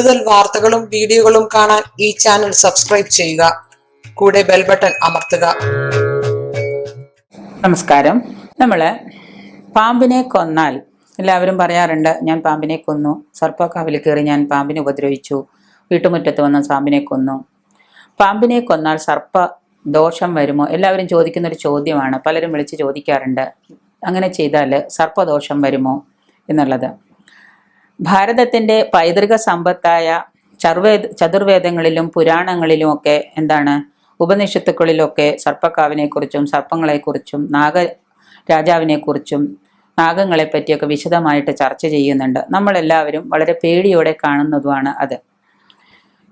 കൂടുതൽ വാർത്തകളും വീഡിയോകളും കാണാൻ ഈ ചാനൽ സബ്സ്ക്രൈബ് ചെയ്യുക. കൂടെ ബെൽ ബട്ടൺ അമർത്തുക. നമസ്കാരം. നമ്മൾ പാമ്പിനെ കൊന്നാൽ എല്ലാവരും പറയാറുണ്ട് ഞാൻ പാമ്പിനെ കൊന്നു. സർപ്പക്കാവിൽ കയറി ഞാൻ പാമ്പിനെ ഉപദ്രവിച്ചു. വീട്ടുമുറ്റത്ത് വന്ന പാമ്പിനെ കൊന്നു. പാമ്പിനെ കൊന്നാൽ സർപ്പ ദോഷം വരുമോ? എല്ലാവരും ചോദിക്കുന്ന ഒരു ചോദ്യമാണ്. പലരും വിളിച്ച് ചോദിക്കാറുണ്ട് അങ്ങനെ ചെയ്താൽ സർപ്പദോഷം വരുമോ? എന്നുള്ളത്. ഭാരതത്തിന്റെ പൈതൃക സമ്പത്തായ ചർവേദ ചതുർവേദങ്ങളിലും പുരാണങ്ങളിലും ഒക്കെ എന്താണ്? ഉപനിഷത്തുക്കളിലൊക്കെ സർപ്പക്കാവിനെക്കുറിച്ചും സർപ്പങ്ങളെക്കുറിച്ചും നാഗ രാജാവിനെക്കുറിച്ചും നാഗങ്ങളെ പറ്റിയൊക്കെ വിശദമായിട്ട് ചർച്ച ചെയ്യുന്നുണ്ട്. നമ്മളെല്ലാവരും വളരെ പേടിയോടെ കാണുന്നതുമാണ് അത്.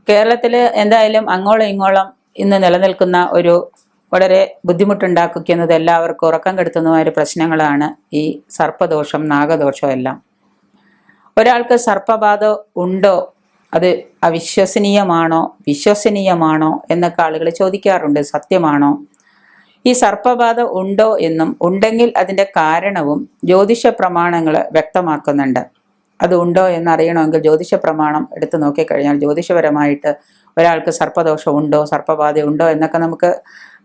കേരളത്തിൽ എന്തായാലും അങ്ങോളം ഇങ്ങോളം ഇന്ന് നിലനിൽക്കുന്ന ഒരു വളരെ ബുദ്ധിമുട്ടുണ്ടാക്കുന്നത് എല്ലാവർക്കും ഉറക്കം കെടുത്തുന്നതുമായ പ്രശ്നങ്ങളാണ് ഈ സർപ്പദോഷം നാഗദോഷം എല്ലാം. ഒരാൾക്ക് സർപ്പബാധ ഉണ്ടോ? അത് അവിശ്വസനീയമാണോ? വിശ്വസനീയമാണോ? എന്നൊക്കെ ആളുകൾ ചോദിക്കാറുണ്ട്. സത്യമാണോ? ഈ സർപ്പബാധ ഉണ്ടോ എന്നും ഉണ്ടെങ്കിൽ അതിന്റെ കാരണവും ജ്യോതിഷ പ്രമാണങ്ങൾ വ്യക്തമാക്കുന്നുണ്ട്. അത് ഉണ്ടോ എന്ന് അറിയണമെങ്കിൽ ജ്യോതിഷ പ്രമാണം എടുത്തു നോക്കിക്കഴിഞ്ഞാൽ ജ്യോതിഷപരമായിട്ട് ഒരാൾക്ക് സർപ്പദോഷം ഉണ്ടോ? സർപ്പബാധ ഉണ്ടോ? എന്നൊക്കെ നമുക്ക്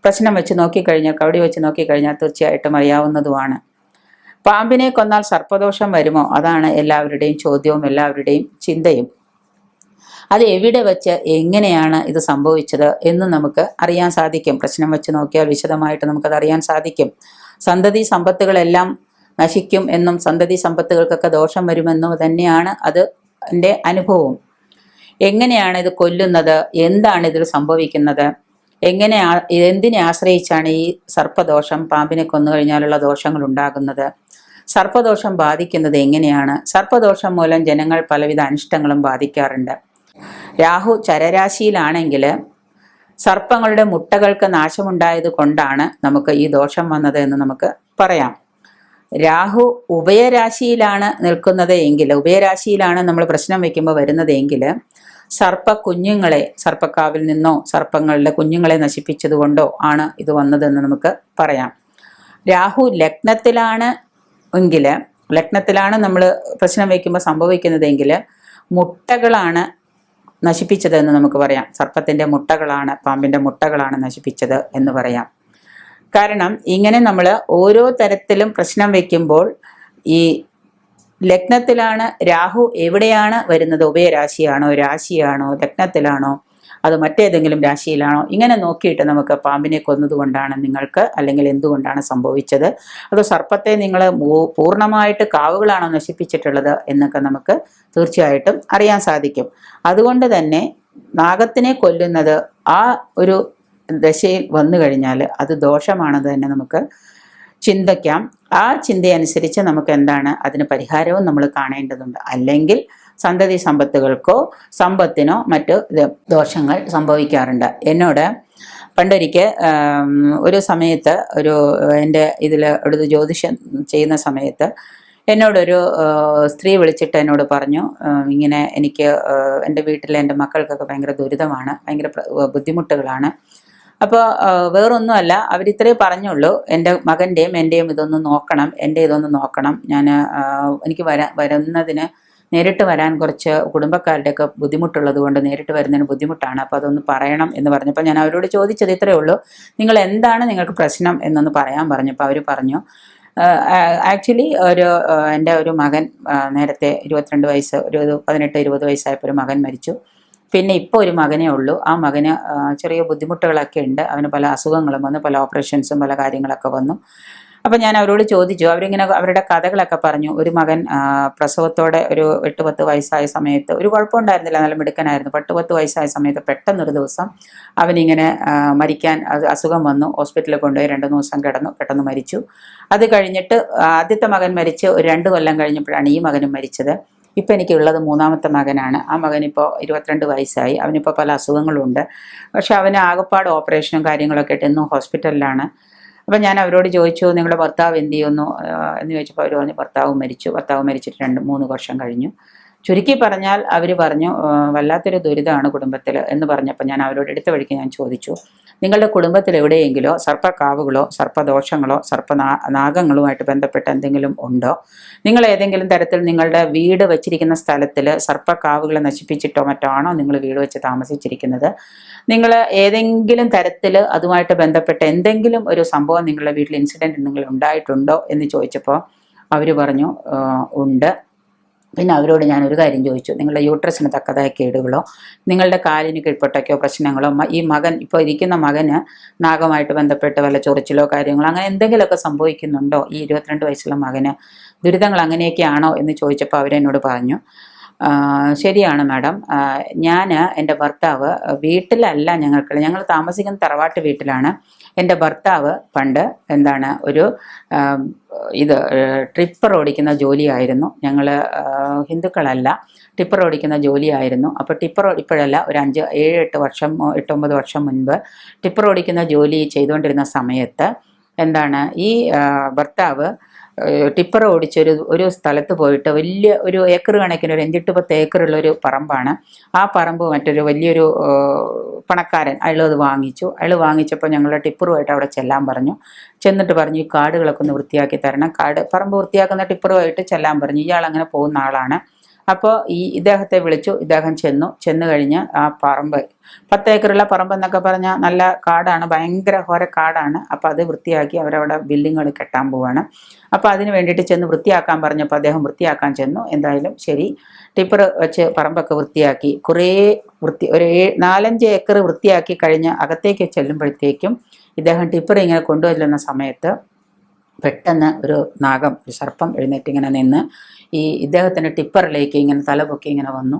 പ്രശ്നം വെച്ച് നോക്കിക്കഴിഞ്ഞാൽ കവടി വെച്ച് നോക്കിക്കഴിഞ്ഞാൽ തീർച്ചയായിട്ടും അറിയാവുന്നതുമാണ്. പാമ്പിനെ കൊന്നാൽ സർപ്പദോഷം വരുമോ? അതാണ് എല്ലാവരുടെയും ചോദ്യവും എല്ലാവരുടെയും ചിന്തയും. അത് എവിടെ വെച്ച് എങ്ങനെയാണ് ഇത് സംഭവിച്ചത് എന്ന് നമുക്ക് അറിയാൻ സാധിക്കും. പ്രശ്നം വെച്ച് നോക്കിയാൽ വിശദമായിട്ട് നമുക്കത് അറിയാൻ സാധിക്കും. സന്തതി സമ്പത്തുകളെല്ലാം നശിക്കും എന്നും സന്തതി സമ്പത്തുകൾക്കൊക്കെ ദോഷം വരുമെന്നും തന്നെയാണ് അത് എന്റെ അനുഭവം എങ്ങനെയാണ് ഇത് കൊല്ലുന്നത്? എന്താണ് ഇതിൽ സംഭവിക്കുന്നത്? എങ്ങനെ എന്തിനെ ആശ്രയിച്ചാണ് ഈ സർപ്പദോഷം പാമ്പിനെ കൊന്നു കഴിഞ്ഞാലുള്ള ദോഷങ്ങൾ ഉണ്ടാകുന്നത്? സർപ്പദോഷം ബാധിക്കുന്നത് എങ്ങനെയാണ്? സർപ്പദോഷം മൂലം ജനങ്ങൾ പലവിധ അനിഷ്ടങ്ങളും ബാധിക്കാറുണ്ട്. രാഹു ചരരാശിയിലാണെങ്കിൽ സർപ്പങ്ങളുടെ മുട്ടകൾക്ക് നാശമുണ്ടായത് കൊണ്ടാണ് നമുക്ക് ഈ ദോഷം വന്നത് എന്ന് നമുക്ക് പറയാം. രാഹു ഉഭയരാശിയിലാണ് നിൽക്കുന്നത് എങ്കിൽ ഉഭയരാശിയിലാണ് നമ്മൾ പ്രശ്നം വയ്ക്കുമ്പോൾ വരുന്നത് എങ്കിൽ സർപ്പ കുഞ്ഞുങ്ങളെ സർപ്പക്കാവിൽ നിന്നോ സർപ്പങ്ങളുടെ കുഞ്ഞുങ്ങളെ നശിപ്പിച്ചതുകൊണ്ടോ ആണ് ഇത് വന്നതെന്ന് നമുക്ക് പറയാം. രാഹു ലഗ്നത്തിലാണ് എങ്കിൽ ലഗ്നത്തിലാണ് നമ്മൾ പ്രശ്നം വയ്ക്കുമ്പോൾ സംഭവിക്കുന്നതെങ്കിൽ മുട്ടകളാണ് നശിപ്പിച്ചത് എന്ന് നമുക്ക് പറയാം. സർപ്പത്തിന്റെ മുട്ടകളാണ് പാമ്പിന്റെ മുട്ടകളാണ് നശിപ്പിച്ചത് എന്ന് പറയാം. കാരണം ഇങ്ങനെ നമ്മൾ ഓരോ തരത്തിലും പ്രശ്നം വയ്ക്കുമ്പോൾ ഈ ലഗ്നത്തിലാണ് രാഹു എവിടെയാണ് വരുന്നത്? ഉഭയരാശിയാണോ രാശിയാണോ ലഗ്നത്തിലാണോ? അത് മറ്റേതെങ്കിലും രാശിയിലാണോ? ഇങ്ങനെ നോക്കിയിട്ട് നമുക്ക് പാമ്പിനെ കൊന്നതുകൊണ്ടാണ് നിങ്ങൾക്ക് അല്ലെങ്കിൽ എന്തുകൊണ്ടാണ് സംഭവിച്ചത്? അതോ സർപ്പത്തെ നിങ്ങൾ പൂർണമായിട്ട് കാവുകളാണോ നശിപ്പിച്ചിട്ടുള്ളത് എന്നൊക്കെ നമുക്ക് തീർച്ചയായിട്ടും അറിയാൻ സാധിക്കും. അതുകൊണ്ട് തന്നെ നാഗത്തിനെ കൊല്ലുന്നത് ആ ഒരു ദശയിൽ വന്നു കഴിഞ്ഞാൽ അത് ദോഷമാണെന്ന് തന്നെ നമുക്ക് ചിന്തിക്കാം. ആ ചിന്തയനുസരിച്ച് നമുക്ക് എന്താണ് അതിന് പരിഹാരവും നമ്മൾ കാണേണ്ടതുണ്ട്. അല്ലെങ്കിൽ സന്തതി സമ്പത്തുകൾക്കോ സമ്പത്തിനോ മറ്റു ദോഷങ്ങൾ സംഭവിക്കാറുണ്ട്. എന്നോട് പണ്ടൊരിക്കൽ ഒരു സമയത്ത് ഒരു എന്റെ ഇതിൽ എടുത്ത് ജ്യോതിഷം ചെയ്യുന്ന സമയത്ത് എന്നോടൊരു സ്ത്രീ വിളിച്ചിട്ട് എന്നോട് പറഞ്ഞു ഇങ്ങനെ എനിക്ക് എന്റെ വീട്ടിലെ എന്റെ മക്കൾക്കൊക്കെ ഭയങ്കര ദുരിതമാണ് ഭയങ്കര ബുദ്ധിമുട്ടുകളാണ് അപ്പോൾ വേറൊന്നുമല്ല. അവരിത്രേ പറഞ്ഞുള്ളൂ. എന്റെ മകന്റെയും എന്റെയും ഇതൊന്ന് നോക്കണം. എന്റെ ഇതൊന്ന് നോക്കണം. ഞാൻ എനിക്ക് വരാ വരുന്നതിന് നേരിട്ട് വരാൻ കുറച്ച് കുടുംബക്കാരുടെയൊക്കെ ബുദ്ധിമുട്ടുള്ളത് കൊണ്ട് നേരിട്ട് വരുന്നതിന് ബുദ്ധിമുട്ടാണ്. അപ്പോൾ അതൊന്ന് പറയണം എന്ന് പറഞ്ഞപ്പോൾ ഞാൻ അവരോട് ചോദിച്ചത് ഇത്രയേ ഉള്ളൂ. നിങ്ങൾ എന്താണ് നിങ്ങൾക്ക് പ്രശ്നം എന്നൊന്ന് പറയാൻ പറഞ്ഞപ്പോൾ അവർ പറഞ്ഞു ആക്ച്വലി ഒരു എന്റെ ഒരു മകൻ നേരത്തെ ഇരുപത്തിരണ്ട് വയസ്സ് ഒരു പതിനെട്ട് ഇരുപത് വയസ്സായപ്പോൾ ഒരു മകൻ മരിച്ചു. പിന്നെ ഇപ്പോൾ ഒരു മകനേ ഉള്ളൂ. ആ മകന് ചെറിയ ബുദ്ധിമുട്ടുകളൊക്കെ ഉണ്ട്. അവന് പല അസുഖങ്ങളും വന്നു പല ഓപ്പറേഷൻസും പല കാര്യങ്ങളൊക്കെ വന്നു. അപ്പം ഞാൻ അവരോട് ചോദിച്ചു. അവരിങ്ങനെ അവരുടെ കഥകളൊക്കെ പറഞ്ഞു. ഒരു മകൻ പ്രസവത്തോടെ ഒരു എട്ട് പത്ത് വയസ്സായ സമയത്ത് ഒരു കുഴപ്പമുണ്ടായിരുന്നില്ല. നല്ല മിടുക്കനായിരുന്നു. പത്ത് പത്ത് വയസ്സായ സമയത്ത് പെട്ടെന്നൊരു ദിവസം അവനിങ്ങനെ മരിക്കാൻ അസുഖം വന്നു. ഹോസ്പിറ്റലിൽ കൊണ്ടുപോയി രണ്ട് ദിവസം കിടന്നു. പെട്ടെന്ന് മരിച്ചു. അത് കഴിഞ്ഞിട്ട് ആദ്യത്തെ മകൻ മരിച്ച് ഒരു രണ്ട് കൊല്ലം കഴിഞ്ഞപ്പോഴാണ് ഈ മകനും മരിച്ചത്. ഇപ്പം എനിക്കുള്ളത് മൂന്നാമത്തെ മകനാണ്. ആ മകനിപ്പോൾ ഇരുപത്തിരണ്ട് വയസ്സായി. അവനിപ്പോൾ പല അസുഖങ്ങളുണ്ട്. പക്ഷെ അവന് ആകപ്പാട് ഓപ്പറേഷനും കാര്യങ്ങളൊക്കെ ആയിട്ട് ഇന്നും ഹോസ്പിറ്റലിലാണ്. അപ്പം ഞാൻ അവരോട് ചോദിച്ചു നിങ്ങളുടെ ഭർത്താവ് എന്ത് ചെയ്യുന്നു? എന്ന് ചോദിച്ചപ്പോൾ അവർ പറഞ്ഞു ഭർത്താവ് മരിച്ചു. ഭർത്താവ് മരിച്ചിട്ട് രണ്ട് മൂന്ന് വർഷം കഴിഞ്ഞു. ചുരുക്കി പറഞ്ഞാൽ അവർ പറഞ്ഞു വല്ലാത്തൊരു ദുരിതമാണ് കുടുംബത്തിൽ എന്ന് പറഞ്ഞപ്പോൾ ഞാൻ അവരോട് എടുത്ത വഴിക്ക് ഞാൻ ചോദിച്ചു. നിങ്ങളുടെ കുടുംബത്തിൽ എവിടെയെങ്കിലോ സർപ്പക്കാവുകളോ സർപ്പദോഷങ്ങളോ സർപ്പ നാഗങ്ങളുമായിട്ട് ബന്ധപ്പെട്ട എന്തെങ്കിലും ഉണ്ടോ? നിങ്ങൾ ഏതെങ്കിലും തരത്തിൽ നിങ്ങളുടെ വീട് വെച്ചിരിക്കുന്ന സ്ഥലത്തിൽ സർപ്പക്കാവുകളെ നശിപ്പിച്ചിട്ടോ മറ്റോ ആണോ നിങ്ങൾ വീട് വെച്ച് താമസിച്ചിരിക്കുന്നത്? നിങ്ങൾ ഏതെങ്കിലും തരത്തിൽ അതുമായിട്ട് ബന്ധപ്പെട്ട എന്തെങ്കിലും ഒരു സംഭവം നിങ്ങളുടെ വീട്ടിൽ ഇൻസിഡന്റ് നിങ്ങൾ ഉണ്ടായിട്ടുണ്ടോ എന്ന് ചോദിച്ചപ്പോൾ അവർ പറഞ്ഞു ഉണ്ട്. പിന്നെ അവരോട് ഞാൻ ഒരു കാര്യം ചോദിച്ചു. നിങ്ങളുടെ യൂട്രസിന് തക്കതായ കേടുകളോ നിങ്ങളുടെ കാലിന് കീഴ്പൊട്ടയ്ക്കോ പ്രശ്നങ്ങളോ ഈ മകൻ ഇപ്പോൾ ഇരിക്കുന്ന മകന് നാഗമായിട്ട് ബന്ധപ്പെട്ട് വല്ല ചൊറിച്ചിലോ കാര്യങ്ങളോ അങ്ങനെ എന്തെങ്കിലുമൊക്കെ സംഭവിക്കുന്നുണ്ടോ? ഈ ഇരുപത്തിരണ്ട് വയസ്സുള്ള മകന് ദുരിതങ്ങൾ അങ്ങനെയൊക്കെയാണോ എന്ന് ചോദിച്ചപ്പോൾ അവരെന്നോട് പറഞ്ഞു. "ആ, ശരിയാണ് മാഡം. ഞാൻ എന്റെ ഭർത്താവ് വീട്ടിലല്ല ഞങ്ങൾക്ക് ഞങ്ങൾ താമസിക്കുന്ന തറവാട്ട് വീട്ടിലാണ്. എന്റെ ഭർത്താവ് പണ്ട് എന്താണ് ഒരു ഇത് ട്രിപ്പർ ഓടിക്കുന്ന ജോലിയായിരുന്നു. ഞങ്ങൾ ഹിന്ദുക്കളല്ല ടിപ്പർ ഓടിക്കുന്ന ജോലിയായിരുന്നു. അപ്പോൾ ടിപ്പർ ഇപ്പോഴല്ല ഒരു അഞ്ച് ഏഴ് എട്ട് വർഷം എട്ടൊമ്പത് വർഷം മുൻപ് ടിപ്പർ ഓടിക്കുന്ന ജോലി ചെയ്തുകൊണ്ടിരുന്ന സമയത്ത് എന്താണ് ഈ ഭർത്താവ് ടിപ്പർ ഓടിച്ചൊരു ഒരു സ്ഥലത്ത് പോയിട്ട് വലിയ ഒരു ഏക്കർ കണക്കിന് ഒരു അഞ്ചെട്ട് പത്ത് ഏക്കറുള്ള ഒരു പറമ്പാണ്. ആ പറമ്പ് മറ്റൊരു വലിയൊരു പണക്കാരൻ അയാൾ അത് വാങ്ങിച്ചു. അയാൾ വാങ്ങിച്ചപ്പോൾ ഞങ്ങൾ ടിപ്പറുമായിട്ട് അവിടെ ചെല്ലാൻ പറഞ്ഞു. ചെന്നിട്ട് പറഞ്ഞു ഈ കാടുകളൊക്കെ ഒന്ന് വൃത്തിയാക്കി തരണം. കാട് പറമ്പ് വൃത്തിയാക്കുന്ന ടിപ്പറുമായിട്ട് ചെല്ലാൻ പറഞ്ഞു. ഇയാൾ അങ്ങനെ പോകുന്ന ആളാണ്. അപ്പോൾ ഈ ഇദ്ദേഹത്തെ വിളിച്ചു ഇദ്ദേഹം ചെന്നു. ചെന്നു കഴിഞ്ഞ് ആ പറമ്പ് പത്ത് ഏക്കറുള്ള പറമ്പ് എന്നൊക്കെ പറഞ്ഞാൽ നല്ല കാടാണ് ഭയങ്കര ഘോര കാടാണ്. അപ്പോൾ അത് വൃത്തിയാക്കി അവരവിടെ ബിൽഡിങ്ങുകൾ കെട്ടാൻ പോവാണ്. അപ്പോൾ അതിന് വേണ്ടിയിട്ട് ചെന്ന് വൃത്തിയാക്കാൻ പറഞ്ഞപ്പോൾ അദ്ദേഹം വൃത്തിയാക്കാൻ ചെന്നു. എന്തായാലും ശരി ടിപ്പർ വെച്ച് പറമ്പൊക്കെ വൃത്തിയാക്കി കുറേ വൃത്തി ഒരു നാലഞ്ച് ഏക്കർ വൃത്തിയാക്കി കഴിഞ്ഞ് അകത്തേക്ക് ചെല്ലുമ്പോഴത്തേക്കും ഇദ്ദേഹം ടിപ്പർ ഇങ്ങനെ കൊണ്ടുവരുന്ന സമയത്ത് പെട്ടെന്ന് ഒരു നാഗം ഒരു സർപ്പം എഴുന്നേറ്റ് ഇങ്ങനെ നിന്ന് ഈ ഇദ്ദേഹത്തിന്റെ ടിപ്പറിലേക്ക് ഇങ്ങനെ തലപൊക്കി ഇങ്ങനെ വന്നു.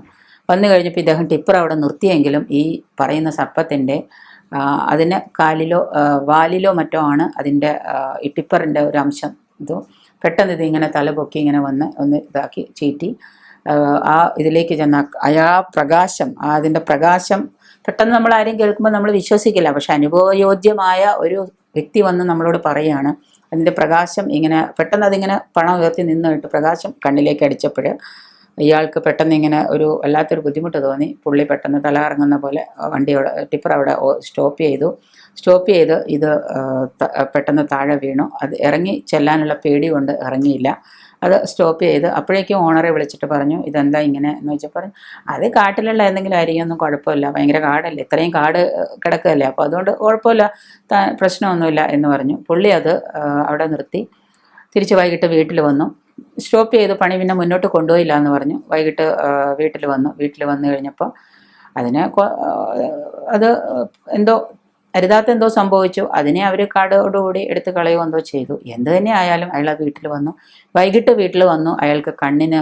വന്നു കഴിഞ്ഞപ്പോൾ ഇദ്ദേഹം ടിപ്പർ അവിടെ നിർത്തിയെങ്കിലും ഈ പറയുന്ന സർപ്പത്തിന്റെ അതിന് കാലിലോ വാലിലോ മറ്റോ ആണ് അതിന്റെ ഈ ടിപ്പറിന്റെ ഒരു അംശം. ഇത് പെട്ടെന്ന് ഇത് ഇങ്ങനെ തലപൊക്കി ഇങ്ങനെ വന്ന് ഒന്ന് ഇതാക്കി ചീറ്റി. ആ, ഇതിലേക്ക് ചെന്ന അയാ പ്രകാശം അതിന്റെ പ്രകാശം പെട്ടെന്ന് നമ്മൾ ആരെയും കേൾക്കുമ്പോൾ നമ്മൾ വിശ്വസിക്കില്ല. പക്ഷെ അനുഭവയോഗ്യമായ ഒരു വ്യക്തി വന്ന് നമ്മളോട് പറയുകയാണ് അതിന്റെ പ്രകാശം ഇങ്ങനെ പെട്ടെന്ന് അതിങ്ങനെ പണം ഉയർത്തി നിന്നിട്ട് പ്രകാശം കണ്ണിലേക്ക് അടിച്ചപ്പോൾ ഇയാൾക്ക് പെട്ടെന്ന് ഇങ്ങനെ ഒരു വല്ലാത്തൊരു ബുദ്ധിമുട്ട് തോന്നി. പുള്ളി പെട്ടെന്ന് തല ഇറങ്ങുന്ന പോലെ വണ്ടിയോടെ ടിപ്പർ അവിടെ സ്റ്റോപ്പ് ചെയ്തു. സ്റ്റോപ്പ് ചെയ്ത് ഇത് പെട്ടെന്ന് താഴെ വീണു. അത് ഇറങ്ങി ചെല്ലാനുള്ള പേടി കൊണ്ട് ഇറങ്ങിയില്ല. അത് സ്റ്റോപ്പ് ചെയ്ത് അപ്പോഴേക്കും ഓണറെ വിളിച്ചിട്ട് പറഞ്ഞു ഇതെന്താ ഇങ്ങനെ? എന്ന് വെച്ചാൽ പറഞ്ഞു അത് കാട്ടിലുള്ള എന്തെങ്കിലും ഒന്നും കുഴപ്പമില്ല. ഭയങ്കര കാടല്ലേ? ഇത്രയും കാട് കിടക്കുകയല്ലേ അപ്പോൾ അതുകൊണ്ട് കുഴപ്പമില്ല. പ്രശ്നമൊന്നുമില്ല. എന്ന് പറഞ്ഞു. പുള്ളി അത് അവിടെ നിർത്തി. തിരിച്ച് വൈകിട്ട് വീട്ടിൽ വന്നു. സ്റ്റോപ്പ് ചെയ്ത് പണി പിന്നെ മുന്നോട്ട് കൊണ്ടുപോയില്ല എന്ന് പറഞ്ഞു. വൈകിട്ട് വീട്ടിൽ വന്നു. വീട്ടിൽ വന്നു കഴിഞ്ഞപ്പോൾ അതിനെ അത് എന്തോ അരുതാത്ത എന്തോ സംഭവിച്ചു. അതിനെ അവർ കാടോടുകൂടി എടുത്ത് കളയുകയോ എന്തോ ചെയ്തു. എന്ത് തന്നെ ആയാലും അയാൾ വീട്ടിൽ വന്നു. വൈകിട്ട് വീട്ടിൽ വന്നു. അയാൾക്ക് കണ്ണിന്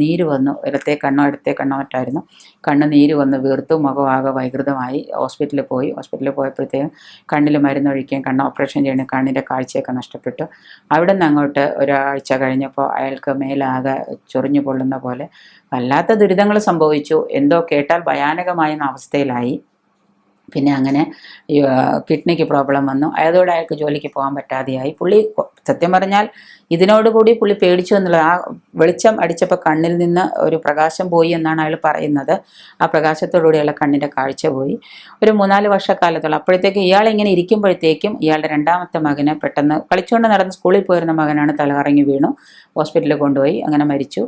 നീര് വന്നു. ഇടത്തെ കണ്ണോ ഇടത്തെ കണ്ണോ മറ്റായിരുന്നു. കണ്ണ് നീര് വന്ന് വീർത്തു. മുഖമാകെ വൈകൃതമായി. ഹോസ്പിറ്റലിൽ പോയി. ഹോസ്പിറ്റലിൽ പോയപ്പോഴത്തേക്കും കണ്ണിൽ മരുന്നൊഴിക്കുകയും കണ്ണ് ഓപ്പറേഷൻ ചെയ്യണം കണ്ണിന്റെ കാഴ്ചയൊക്കെ നഷ്ടപ്പെട്ടു. അവിടെ നിന്ന് അങ്ങോട്ട് ഒരാഴ്ച കഴിഞ്ഞപ്പോൾ അയാൾക്ക് മേലാകെ ചൊറിഞ്ഞു പൊള്ളുന്ന പോലെ വല്ലാത്ത ദുരിതങ്ങൾ സംഭവിച്ചു. എന്തോ കേട്ടാൽ ഭയാനകമായ അവസ്ഥയിലായി. പിന്നെ അങ്ങനെ കിഡ്നിക്ക് പ്രോബ്ലം വന്നു. അയാളോട് അയാൾക്ക് ജോലിക്ക് പോകാൻ പറ്റാതെയായി. പുള്ളി സത്യം പറഞ്ഞാൽ ഇതിനോടുകൂടി പുള്ളി പേടിച്ചു എന്നുള്ളത് ആ വെളിച്ചം അടിച്ചപ്പോൾ കണ്ണിൽ നിന്ന് ഒരു പ്രകാശം പോയി എന്നാണ് അയാൾ പറയുന്നത്. ആ പ്രകാശത്തോടുകൂടി അയാളെ കണ്ണിന്റെ കാഴ്ച പോയി. ഒരു മൂന്നാൽ വർഷക്കാലത്തോളം അപ്പോഴത്തേക്ക് ഇയാൾ ഇങ്ങനെ ഇരിക്കുമ്പോഴത്തേക്കും ഇയാളുടെ രണ്ടാമത്തെ മകനെ പെട്ടെന്ന് കളിച്ചുകൊണ്ട് നടന്ന് സ്കൂളിൽ പോയിരുന്ന മകനാണ് തലകറങ്ങി വീണു. ഹോസ്പിറ്റലിൽ കൊണ്ടുപോയി അങ്ങനെ മരിച്ചു.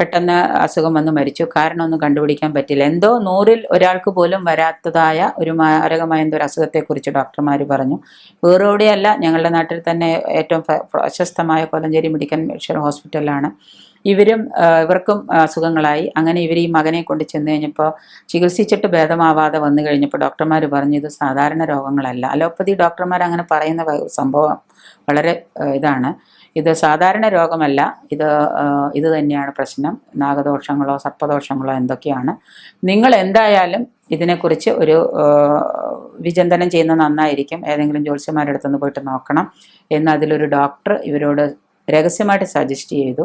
പെട്ടെന്ന് അസുഖം വന്ന് മരിച്ചു. കാരണമൊന്നും കണ്ടുപിടിക്കാൻ പറ്റില്ല. എന്തോ നൂറിൽ ഒരാൾക്ക് പോലും വരാത്തതായ ഒരു മാരകമായ എന്തോ ഒരു അസുഖത്തെക്കുറിച്ച് ഡോക്ടർമാർ പറഞ്ഞു. വേറെ എവിടെയല്ല ഞങ്ങളുടെ നാട്ടിൽ തന്നെ ഏറ്റവും പ്രശസ്തമായ കൊലഞ്ചേരി മെഡിക്കൽ മിഷൻ ഹോസ്പിറ്റലാണ്. ഇവരും ഇവർക്കും അസുഖങ്ങളായി. അങ്ങനെ ഇവർ ഈ മകനെ കൊണ്ട് ചെന്ന് കഴിഞ്ഞപ്പോൾ ചികിത്സിച്ചിട്ട് ഭേദമാവാതെ വന്നു കഴിഞ്ഞപ്പോൾ ഡോക്ടർമാർ പറഞ്ഞു ഇത് സാധാരണ രോഗങ്ങളല്ല. അലോപ്പതി ഡോക്ടർമാർ അങ്ങനെ പറയുന്ന സംഭവം വളരെ ഇതാണ്. ഇത് സാധാരണ രോഗമല്ല. ഇത് ഇത് തന്നെയാണ് പ്രശ്നം. നാഗദോഷങ്ങളോ സർപ്പദോഷങ്ങളോ എന്തൊക്കെയാണ്. നിങ്ങൾ എന്തായാലും ഇതിനെക്കുറിച്ച് ഒരു വിചിന്തനം ചെയ്യുന്നത് നന്നായിരിക്കും. ഏതെങ്കിലും ജ്യോത്സ്യന്മാരുടെ അടുത്തുനിന്ന് പോയിട്ട് നോക്കണം. എന്ന് അതിലൊരു ഡോക്ടർ ഇവരോട് രഹസ്യമായിട്ട് സജസ്റ്റ് ചെയ്തു.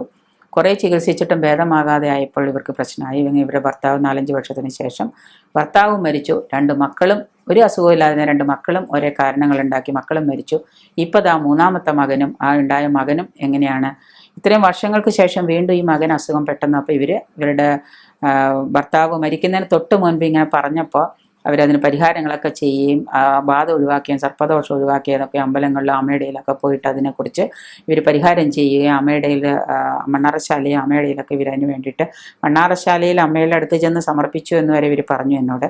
കുറേ ചികിത്സിച്ചിട്ടും ഭേദമാകാതെ ആയപ്പോൾ ഇവർക്ക് പ്രശ്നമായി. ഇവരുടെ ഭർത്താവ് നാലഞ്ച് വർഷത്തിന് ശേഷം ഭർത്താവ് മരിച്ചു. രണ്ട് മക്കളും ഒരു അസുഖമില്ലാതെ രണ്ട് മക്കളും ഒരേ കാരണങ്ങളുണ്ടാക്കി. മക്കളും മരിച്ചു. ഇപ്പോൾ ആ മൂന്നാമത്തെ മകനും ആ ഉണ്ടായ മകനും എങ്ങനെയാണ്? ഇത്രയും വർഷങ്ങൾക്ക് ശേഷം വീണ്ടും ഈ മകൻ അസുഖം പെട്ടെന്ന് അപ്പോൾ ഇവർ ഇവരുടെ ഭർത്താവ് മരിക്കുന്നതിന് തൊട്ട് മുൻപ് ഇങ്ങനെ പറഞ്ഞപ്പോൾ അവരതിന് പരിഹാരങ്ങളൊക്കെ ചെയ്യുകയും ബാധ ഒഴിവാക്കുകയും സർപ്പദോഷം ഒഴിവാക്കിയതൊക്കെ അമ്പലങ്ങളിലും അമ്മയുടെയിലൊക്കെ പോയിട്ട് അതിനെക്കുറിച്ച് ഇവർ പരിഹാരം ചെയ്യുകയും അമ്മയുടെയിൽ മണ്ണാറശാലയും അമ്മയുടെയിലൊക്കെ ഇവരതിന് വേണ്ടിയിട്ട് മണ്ണാറശാലയിൽ അമ്മയുടെ അടുത്ത് ചെന്ന് സമർപ്പിച്ചു എന്ന് വരെ ഇവർ പറഞ്ഞു എന്നോട്.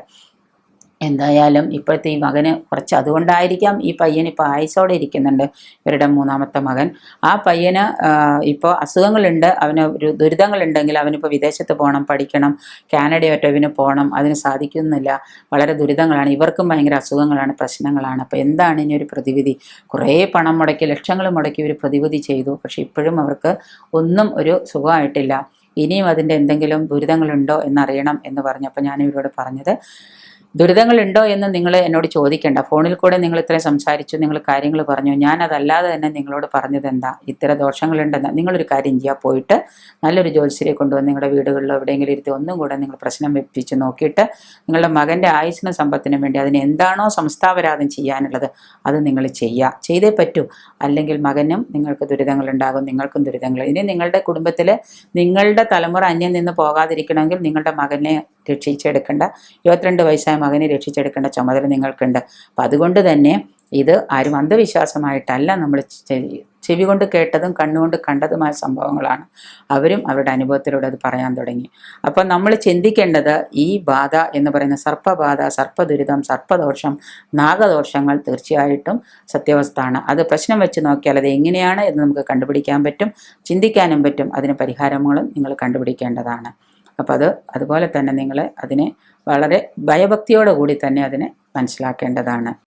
എന്തായാലും ഇപ്പോഴത്തെ ഈ മകന് കുറച്ച് അതുകൊണ്ടായിരിക്കാം ഈ പയ്യൻ ഇപ്പോൾ ആയുസോടെ ഇരിക്കുന്നുണ്ട് ഇവരുടെ മൂന്നാമത്തെ മകൻ. ആ പയ്യന് ഇപ്പോൾ അസുഖങ്ങളുണ്ട് അവന് ഒരു ദുരിതങ്ങളുണ്ടെങ്കിൽ അവനിപ്പോൾ വിദേശത്ത് പോകണം പഠിക്കണം കാനഡയോട്ടോ ഇവന് പോകണം അതിന് സാധിക്കുന്നില്ല. വളരെ ദുരിതങ്ങളാണ്. ഇവർക്കും ഭയങ്കര അസുഖങ്ങളാണ് പ്രശ്നങ്ങളാണ്. അപ്പോൾ എന്താണ് ഇനി ഒരു പ്രതിവിധി? കുറേ പണം മുടക്കി ലക്ഷങ്ങൾ മുടക്കി ഒരു പ്രതിവിധി ചെയ്തു. പക്ഷേ ഇപ്പോഴും അവർക്ക് ഒന്നും ഒരു സുഖമായിട്ടില്ല. ഇനിയും അതിന്റെ എന്തെങ്കിലും ദുരിതങ്ങളുണ്ടോ എന്നറിയണം എന്ന് പറഞ്ഞപ്പോൾ ഞാൻ ഇവരോട് പറഞ്ഞത് ദുരിതങ്ങളുണ്ടോ എന്ന് നിങ്ങൾ എന്നോട് ചോദിക്കേണ്ട. ഫോണിൽ കൂടെ നിങ്ങൾ ഇത്രയും സംസാരിച്ചു നിങ്ങൾ കാര്യങ്ങൾ പറഞ്ഞു. ഞാൻ അതല്ലാതെ തന്നെ നിങ്ങളോട് പറഞ്ഞത് എന്താ? ഇത്ര ദോഷങ്ങളുണ്ടെന്ന്. നിങ്ങളൊരു കാര്യം ചെയ്യുക പോയിട്ട് നല്ലൊരു ജ്യോത്സ്യരെ കൊണ്ടുവന്ന് നിങ്ങളുടെ വീടുകളിലോ എവിടെയെങ്കിലും ഇരുത്തി ഒന്നും കൂടെ നിങ്ങൾ പ്രശ്നം വെപ്പിച്ച് നോക്കിയിട്ട് നിങ്ങളുടെ മകന്റെ ആയുസിനും സമ്പത്തിനും വേണ്ടി അതിന് എന്താണോ സംസ്ഥാപരാധം ചെയ്യാനുള്ളത് അത് നിങ്ങൾ ചെയ്യുക ചെയ്തേ പറ്റൂ. അല്ലെങ്കിൽ മകനും നിങ്ങൾക്ക് ദുരിതങ്ങളുണ്ടാകും നിങ്ങൾക്കും ദുരിതങ്ങൾ. ഇനി നിങ്ങളുടെ കുടുംബത്തിൽ നിങ്ങളുടെ തലമുറ അന്യം നിന്ന് പോകാതിരിക്കണമെങ്കിൽ നിങ്ങളുടെ മകനെ രക്ഷിച്ചെടുക്കേണ്ട. ഇരുപത്തിരണ്ട് വയസ്സായ മകനെ രക്ഷിച്ചെടുക്കേണ്ട ചുമതല നിങ്ങൾക്കുണ്ട്. അപ്പം അതുകൊണ്ട് തന്നെ ഇത് ആരും അന്ധവിശ്വാസമായിട്ടല്ല നമ്മൾ ചെവി കൊണ്ട് കേട്ടതും കണ്ണുകൊണ്ട് കണ്ടതുമായ സംഭവങ്ങളാണ് അവരും അവരുടെ അനുഭവത്തിലൂടെ അത് പറയാൻ തുടങ്ങി. അപ്പം നമ്മൾ ചിന്തിക്കേണ്ടത് ഈ ബാധ എന്ന് പറയുന്ന സർപ്പബാധ സർപ്പദുരിതം സർപ്പദോഷം നാഗദോഷങ്ങൾ തീർച്ചയായിട്ടും സത്യാവസ്ഥയാണ്. അത് പ്രശ്നം വെച്ച് നോക്കിയാൽ അത് എങ്ങനെയാണ് എന്ന് നമുക്ക് കണ്ടുപിടിക്കാൻ പറ്റും ചിന്തിക്കാനും പറ്റും. അതിന് പരിഹാരങ്ങളും നിങ്ങൾ കണ്ടുപിടിക്കേണ്ടതാണ്. അപ്പോൾ അത് അതുപോലെ തന്നെ നിങ്ങൾ അതിനെ വളരെ ഭയഭക്തിയോടെ കൂടി തന്നെ അതിനെ മനസ്സിലാക്കേണ്ടതാണ്.